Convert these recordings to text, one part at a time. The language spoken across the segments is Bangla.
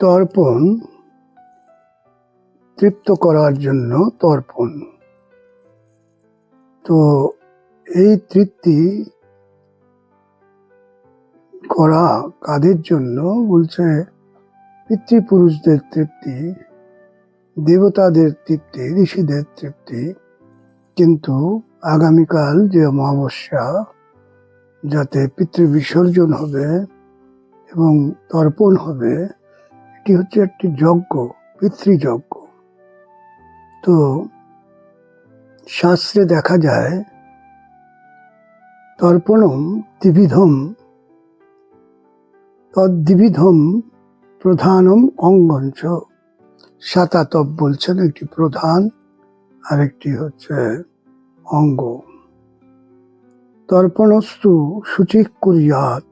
তর্পণ, তৃপ্ত করার জন্য তর্পণ। তো এই তৃপ্তি করা কাদের জন্য? বলছে পিতৃপুরুষদের তৃপ্তি, দেবতাদের তৃপ্তি, ঋষিদের তৃপ্তি। কিন্তু আগামীকাল যে অমাবস্যা, যাতে পিতৃ বিসর্জন হবে এবং তর্পণ হবে এটি হচ্ছে? একটি যজ্ঞ, পিতৃযজ্ঞ। তো শাস্ত্রে দেখা যায়, তর্পণম দ্বিবিধম তদ্বিধম প্রধানম অঙ্গঞ্চ। সাতাতপ বলছেন, একটি প্রধান, আরেকটি হচ্ছে অঙ্গ। তর্পণস্তু শুচি কুর্যাৎ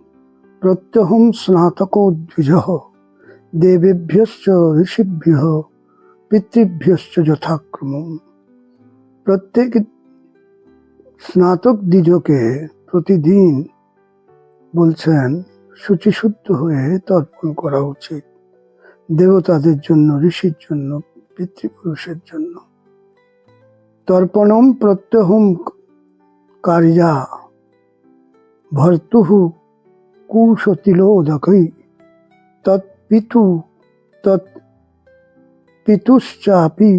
প্রত্যহম স্নাতকো দ্বিজ দেবেভ্যশ্চ ঋষিভ্য পিতৃভ্যশ্চ যথাক্রম প্রত্যেক স্নাতক দ্বিজকে প্রতিদিন বলছেন শুচিশুদ্ধ হয়ে তর্পণ করা উচিত। দেবতাদের জন্য, ঋষির জন্য, পিতৃপুরুষের জন্য। তর্পণম প্রত্যহম কার্যা ভর্তুঃ কুশতিলোদকৈ। তৎপিতু তৎ পিতুশ্চাপি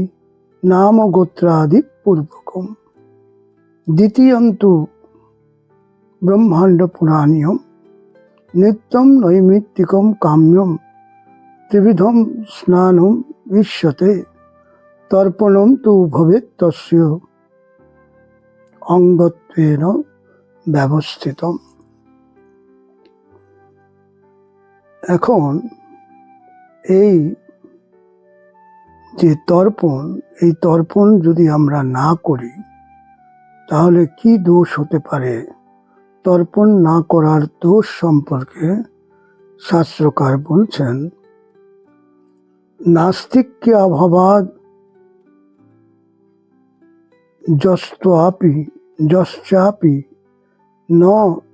নাম গোত্রাদি পূর্বকম দ্বিতীয়ন্তু ব্রহ্মাণ্ড পুরাণীয়ম নিত্যম নৈমিত্তিকম কাম্যম ত্রিবিধম স্নানম ইষ্যতে তর্পণম তু ভবেত তস্য অঙ্গত্বেন ব্যবস্থিতম। এখন এই যে তর্পণ, এই তর্পণ যদি আমরা না করি, তাহলে কি দোষ হতে পারে? তর্পণ না করার দোষ সম্পর্কে শাস্ত্রকার বলছেন নাস্তিক্য অভাবাদ যস্ত্বাপি যশ্চাপি ন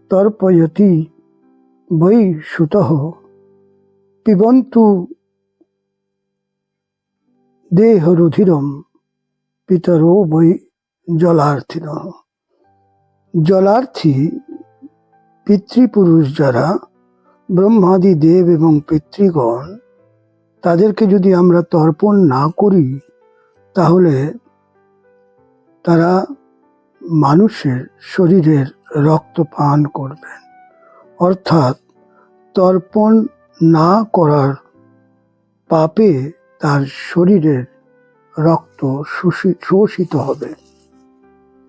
তর্পয়তি বৈ সুতঃ পিবন্তু দেহরুধিরম পিতরো বৈ জলার্থিন। জলার্থী পিতৃপুরুষ যারা, ব্রহ্মাদি দেব এবং পিতৃগণ, তাদেরকে যদি আমরা তর্পণ না করি, তাহলে তারা মানুষের শরীরের রক্ত পান করবেন। অর্থাৎ তর্পণ না করার পাপে তার শরীরের রক্ত শোষি- শোষিত হবে।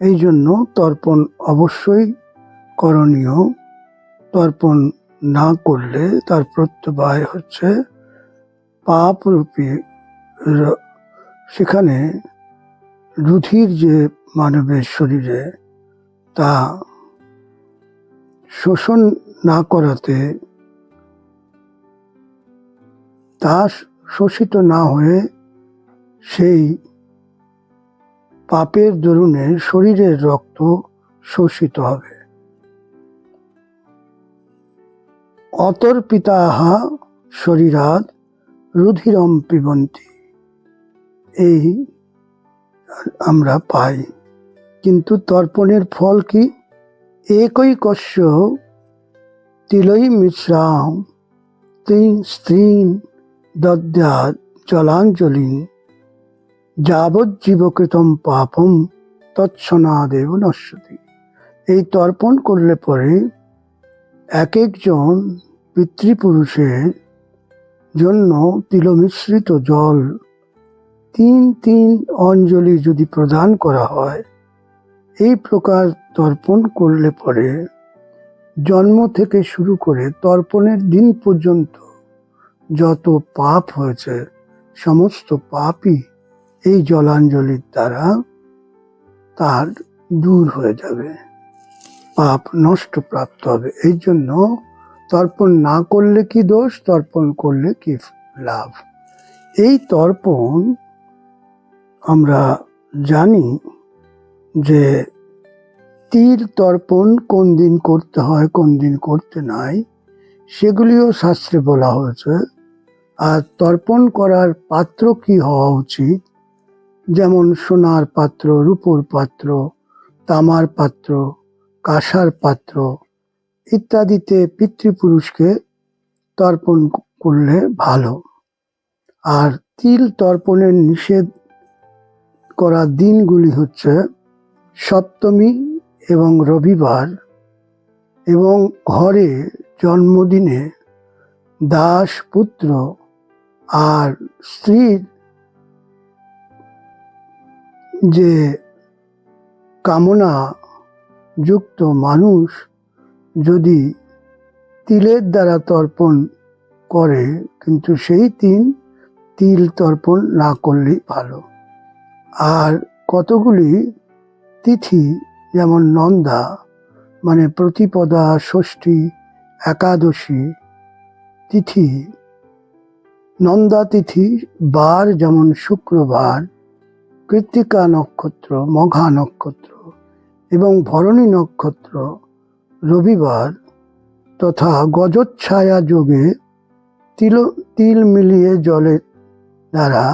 এই জন্য তর্পণ অবশ্যই করণীয়। তর্পণ না করলে তার প্রত্যবায় হচ্ছে পাপরূপী সেখানে রুধির যে মানবের শরীরে তা শোষণ না করাতে তা শোষিত না হয়ে সেই পাপের দরুনে শরীরের রক্ত শোষিত হবে। অতর্পিতাহা শরীরাদ রুধিরম পিবন্তি। এই আমরা পাই। কিন্তু তর্পণের ফল কি? একই কস্য তিলই মিশ্রাম তিন স্ত্রীন দদ্যাৎ জলাঞ্জলিন যাবজ্জীবকৃতম পাপম তৎসনাদেব নশ্যতি এই তর্পণ করলে পরে এক একজন পিতৃপুরুষের জন্য তিলমিশ্রিত জল তিন তিন অঞ্জলি যদি প্রদান করা হয়, এই প্রকার তর্পণ করলে পরে জন্ম থেকে শুরু করে তর্পণের দিন পর্যন্ত যত পাপ হয়েছে, সমস্ত পাপই এই জলাঞ্জলির দ্বারা তার দূর হয়ে যাবে। পাপ নষ্ট প্রাপ্ত হবে। এই জন্য তর্পণ না করলে কি দোষ? তর্পণ করলে কি লাভ? এই তর্পণ আমরা জানি যে তীর তর্পণ কোন দিন করতে হয়, কোন দিন করতে নাই, সেগুলিও শাস্ত্রে বলা হয়েছে। আর তর্পণ করার পাত্র কি হওয়া উচিত? যেমন সোনার পাত্র, রূপোর পাত্র, তামার পাত্র, কাঁসার পাত্র ইত্যাদিতে পিতৃপুরুষকে তর্পণ করলে ভালো। আর তিল তর্পণের নিষেধ করা দিনগুলি হচ্ছে সপ্তমী এবং রবিবার এবং ঘরে জন্মদিনে দাস পুত্র আর স্ত্রীর যে কামনা যুক্ত মানুষ যদি তিলের দ্বারা তর্পণ করে, কিন্তু সেই তিন তিল তর্পণ না করলেই ভালো। আর কতগুলি তিথি, যেমন নন্দা মানে প্রতিপদা ষষ্ঠী, একাদশী তিথি নন্দা তিথি বার যেমন শুক্রবার, কৃত্তিকা নক্ষত্র, মঘা নক্ষত্র এবং ভরণী নক্ষত্র রবিবার তথা গজচ্ছায়া যোগে তিল তিল মিলিয়ে জলের দ্বারা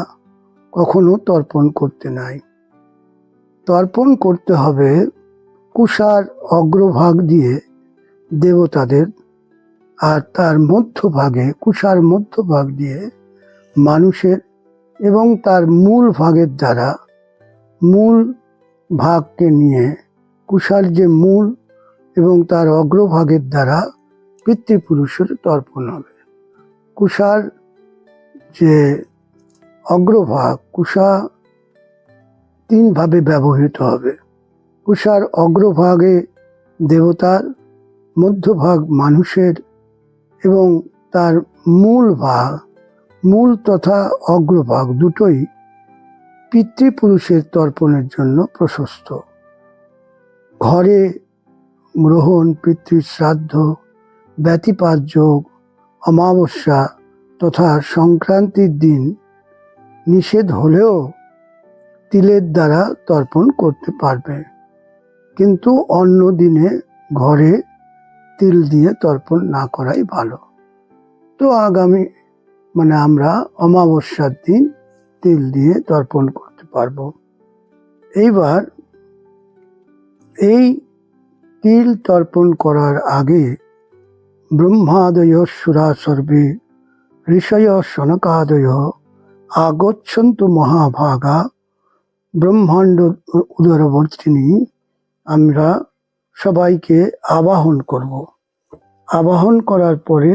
কখনো তর্পণ করতে নাই। তর্পণ করতে হবে কুষার অগ্রভাগ দিয়ে দেবতাদের আর তার মধ্যভাগে, কুষার মধ্যভাগ দিয়ে মানুষের এবং তার মূল ভাগের দ্বারা মূল ভাগকে নিয়ে কুষার যে মূল এবং তার অগ্রভাগের দ্বারা পিতৃপুরুষের তর্পণ হবে। কুষার যে অগ্রভাগ, কুষা তিনভাবে ব্যবহৃত হবে। কুষার অগ্রভাগে দেবতার মধ্যভাগ মানুষের এবং তার মূল ভাগ, মূল তথা অগ্রভাগ দুটোই পিতৃপুরুষের তর্পণের জন্য প্রশস্ত। ঘরে গ্রহণ, পিতৃশ্রাদ্ধ, ব্যতিপাত যোগ, অমাবস্যা তথা সংক্রান্তির দিন নিষেধ হলেও তিলের দ্বারা তর্পণ করতে পারবে। কিন্তু অন্য দিনে ঘরে তিল দিয়ে তর্পণ না করাই ভালো। তো আগামী মানে আমরা অমাবস্যার দিন তিল দিয়ে তর্পণ করতে পারব। এইবার এই তিল তর্পণ করার আগে ব্রহ্মাদয় সুরা সর্বে ঋষয় সনকাদয় আগচ্ছন্ত মহাভাগা ব্রহ্মাণ্ড উদরবর্তিনী আমরা সবাইকে আবাহন করব। আবাহন করার পরে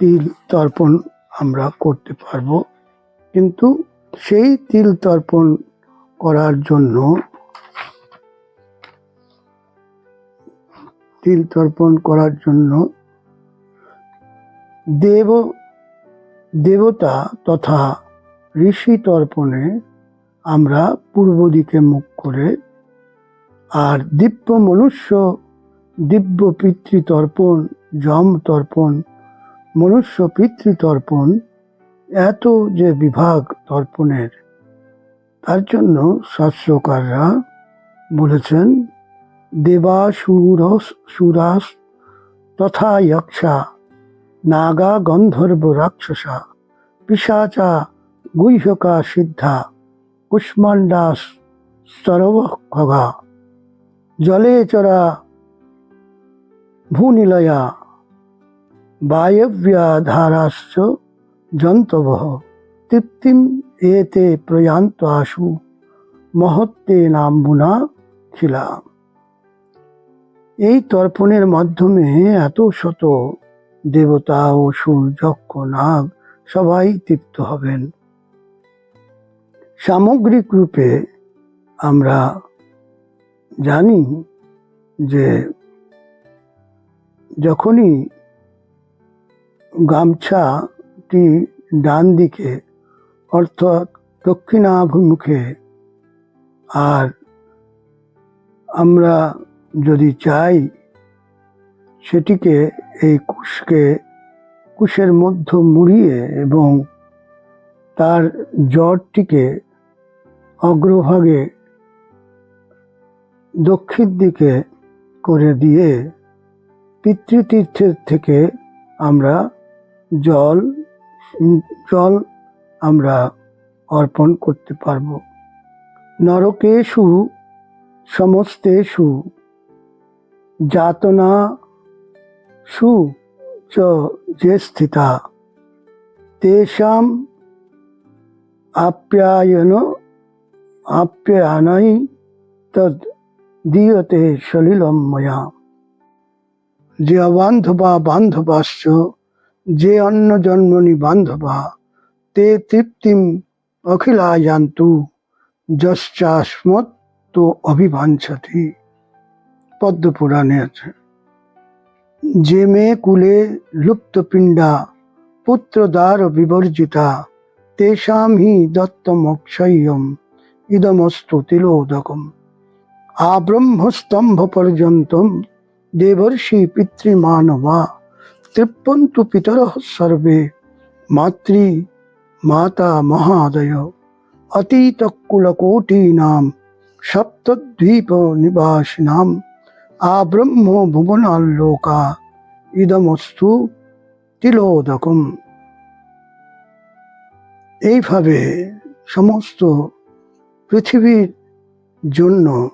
তিল তর্পণ আমরা করতে পারব। কিন্তু সেই তিল তর্পণ করার জন্য তিল তর্পণ করার জন্য দেব, দেবতা তথা ঋষি তর্পণে আমরা পূর্ব দিকে মুখ করে আর দিব্য মনুষ্য, দিব্য পিতৃতর্পণ, যম তর্পণ, মনুষ্য পিতৃতর্পণ, এত যে বিভাগ তর্পণের। তার জন্য শাস্ত্রকাররা বলেছেন দেবাসুর সুরাস তথা যক্ষা, নাগা গন্ধর্ব রাক্ষসা পিসাচা গুহ্যকা সিদ্ধা কুষ্মাণ্ডাস স্তরব খগা জলে চরা ভূনিলয়া বায়ব্যা ধারাশ্চ জন্তবহ। তৃপ্তিম এতে প্রয়ান্ত আশু, মহত্তে নাম্বুনা ছিলাম এই তর্পণের মাধ্যমে এত শত দেবতা অসুর যক্ষ নাগ সবাই তৃপ্ত হবেন। সামগ্রিক রূপে আমরা জানি যে যখনই গামছাটি ডান দিকে, অর্থাৎ দক্ষিণাভিমুখে, আর আমরা যদি চাই সেটিকে এই কুশকে, কুশের মধ্য মুড়িয়ে এবং তার জ্বরটিকে অগ্রভাগে দক্ষিণ দিকে করে দিয়ে পিতৃতীর্থের থেকে আমরা জল জল আমরা অর্পণ করতে পারব। নরকেশু সমস্তেষু যাতনা সু যে স্থিতা, তেষাম আপ্যায়ন আপ্যায়নাই তদ দীয়তে সলিলম ময়া। যে অবান্ধবা বান্ধবাশ্চ, যে অন্য জন্মনি বান্ধবা, তে তৃপ্তিম অখিলায়ান্তু যশ্চাস্মৎ তো অভিবাঞ্ছতি। পদ্মপুরাণে আছে। যে মেয়ে কুলে লুপ্তপিণ্ডা, পুত্রদ্বার বিবর্জিতা তেষাম হি দত্তমক্ষয়্যম, ইদমস্তু তিলোদকম। আব্রহ্মস্তম্ভ পর্যন্তম। দেবর্ষি পিতৃমানবা। তৃপ্পন্তু পিতর সর্বে। মাতৃ, মাতা মহাদয়। অতীতকুলকোটীনাম সপ্তদ্বীপ নিবাসিনাম। আব্রহ্ম ভুবনাল্লোকা ইদমস্তু তিলোদকম। এইভাবে সমস্ত পৃথিবীর জন্য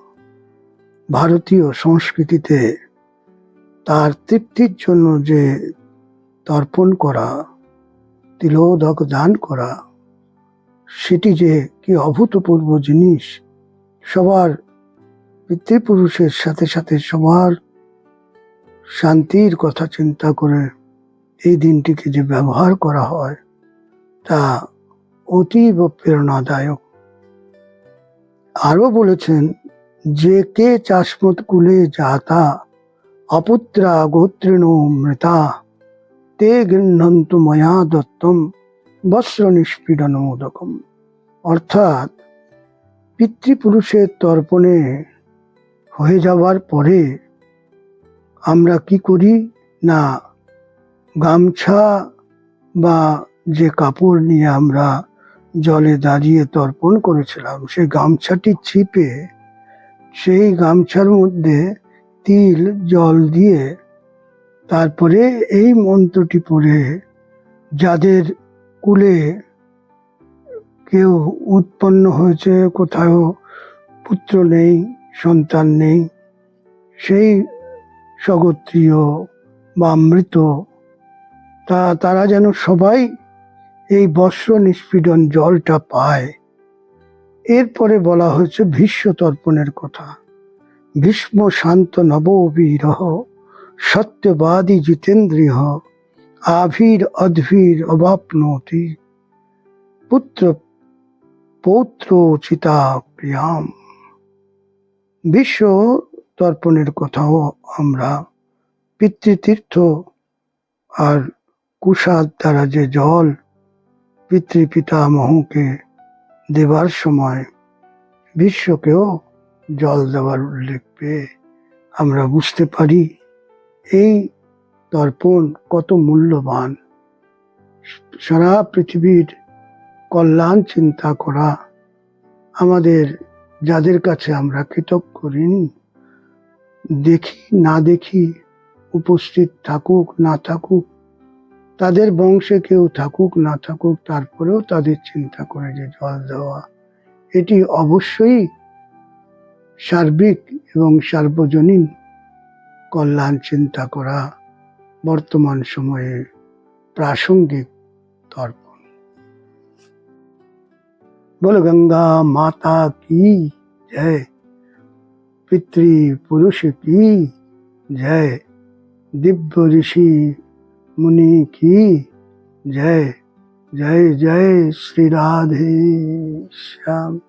ভারতীয় সংস্কৃতিতে তার তৃপ্তির জন্য যে তর্পণ করা, তিলোদক দান করা, সেটি যে কি অভূতপূর্ব জিনিস, সবার পিতৃপুরুষের সাথে সাথে সবার শান্তির কথা চিন্তা করে এই দিনটিকে যে ব্যবহার করা হয়, তা অতীব প্রেরণাদায়ক। আরও বলেছেন যে কে চাষমত কুলে যাতা, অপুত্রা গোত্রিণ মৃতা, তে গৃহন্তু ময়া দত্তম, বস্ত্র নিষ্পীডনোদকম অর্থাৎ পিতৃপুরুষের তর্পণে হয়ে যাওয়ার পরে আমরা কি করি? না, গামছা বা যে কাপড় নিয়ে আমরা জলে দাঁড়িয়ে তর্পণ করেছিলাম, সেই গামছাটি ছিপে সেই গামছার মধ্যে তিল, জল দিয়ে তারপরে এই মন্ত্রটি পড়ে, যাদের কুলে কেউ উৎপন্ন হয়েছে কোথাও পুত্র নেই, সন্তান নেই, সেই স্বগোত্রীয় বা মৃত, তা, তারা যেন সবাই এই বস্ত্র নিষ্পীডন জলটা পায়। এরপরে বলা হয়েছে ভীষ্ম তর্পণের কথা। ভীষ্ম শান্ত নববীর সত্যবাদী জিতেন্দ্রিয় আভীর অদ্ভীর অবাপনতি। পুত্র, পৌত্র চিতা প্রিয়াম। বিশ্ব তর্পণের কথাও আমরা পিতৃতীর্থ আর কুষাদ দ্বারা যে জল পিতৃপিতামহকে দেবার সময় বিশ্বকেও জল দেওয়ার উল্লেখ পেয়ে আমরা বুঝতে পারি এই তর্পণ কত মূল্যবান। সারা পৃথিবীর কল্যাণ চিন্তা করা আমাদের যাদের কাছে আমরা কৃতজ্ঞ ঋণী, দেখি না দেখি উপস্থিত থাকুক না থাকুক তাদের বংশে কেউ থাকুক, না থাকুক, তারপরেও তাদের চিন্তা করে যে জল দেওয়া। এটি অবশ্যই সার্বিক এবং সার্বজনীন কল্যাণ চিন্তা করা বর্তমান সময়ে প্রাসঙ্গিক তর্পণ। বল গঙ্গা মাতা কি? জয়। পিতৃ পুরুষ কি? জয়। দিব্য ঋষি मुनि की जय जय जय श्री राधे श्याम।